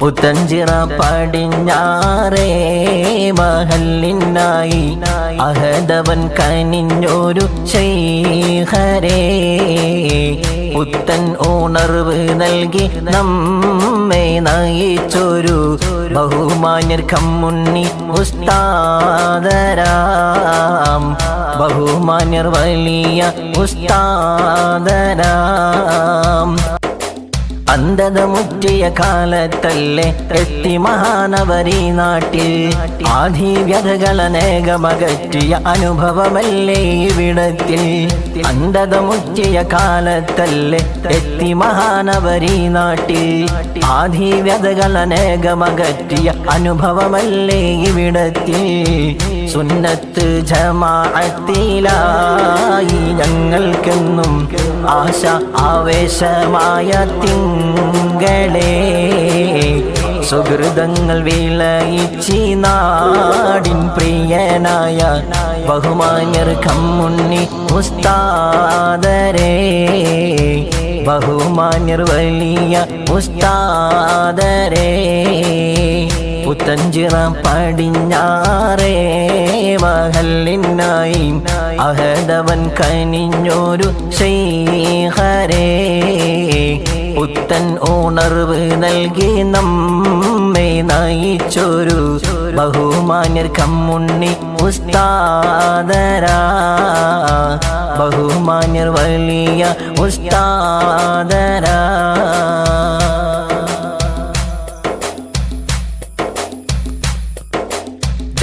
പുത്തഞ്ചിറ പടിഞ്ഞാറേ മഹലിനായി അഹദവൻ കനിഞ്ഞൊരു ശൈഹരേ പുത്തൻ ഉണർവ് നൽകി നമ്മെ നയിച്ചൊരു ബഹുമാന്യർ കമ്മുണ്ണി ഉസ്താദരാം. ബഹുമാന്യർ വലിയ ഉസ്താദരാം. അന്ധത മുറ്റിയ കാലത്തല്ലേ എത്തി മഹാനവരി നാട്ടിൽ. ആധിവ്യതകളനേകമകറ്റിയ അനുഭവമല്ലേ ഇവിടത്തിൽ. അന്ധത മുറ്റിയ കാലത്തല്ലേ എത്തി മഹാനവരി നാട്ടിൽ. ആധിവ്യതകളനേകമകറ്റിയ അനുഭവമല്ലേ ഇവിടത്തിൽ. സുന്നത്ത് ജമാഅത്തിലായി ഞങ്ങൾക്കെന്നും ആശ ആവേശമായ തിങ്കളേ സുഹൃതങ്ങൾ വിളയിച്ചി നാടിൻ പ്രിയനായ ബഹുമാന്യർ കമ്മുണ്ണി ഉസ്താദരേ. ബഹുമാന്യർ വലിയ ഉസ്താദരേ. പുത്തഞ്ചിറ പടിഞ്ഞാറേ മഹലിനായി അഹദവൻ കനിഞ്ഞൊരു ശൈഹരേ പുത്തൻ ഉണർവ് നൽകി നമ്മെ നയിച്ചൊരു ബഹുമാന്യർ കമ്മുണ്ണി ഉസ്താദരാ. ബഹുമാന്യർ വലിയ ഉസ്താദരാ.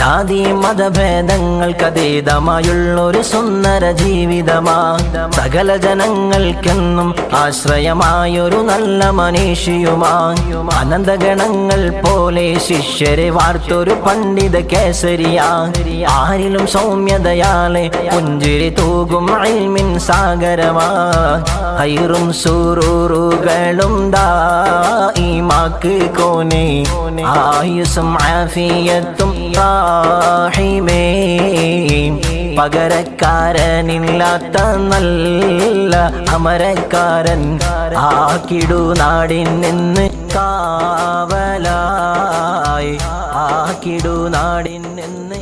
ജാതി മതഭേദങ്ങൾക്കതീതമായുള്ളൊരു സുന്ദര ജീവിതമാ. സകല ജനങ്ങൾക്കെന്നും ആശ്രയമായൊരു നല്ല മനീഷിയുമാ. അനന്തഗണങ്ങൾ പോലെ ശിഷ്യരെ വാർത്തൊരു പണ്ഡിത കേസരിയാ. ആരിലും സൗമ്യതയാലെ പുഞ്ചിരി തൂകും അൽമിൻ സാഗരമാ. ഹൈറും സൂറൂറുകളും ദാ ഈ മാക്ക് കോനെ. ആയുസും ആഫിയത്തും റാഹിമേ പകരക്കാരനില്ലാത്ത നല്ല അമരക്കാരൻ ആക്കിടു നാടിൻ നിന്ന് കാവലായി. ആക്കിടു നാടിൻ നിന്ന്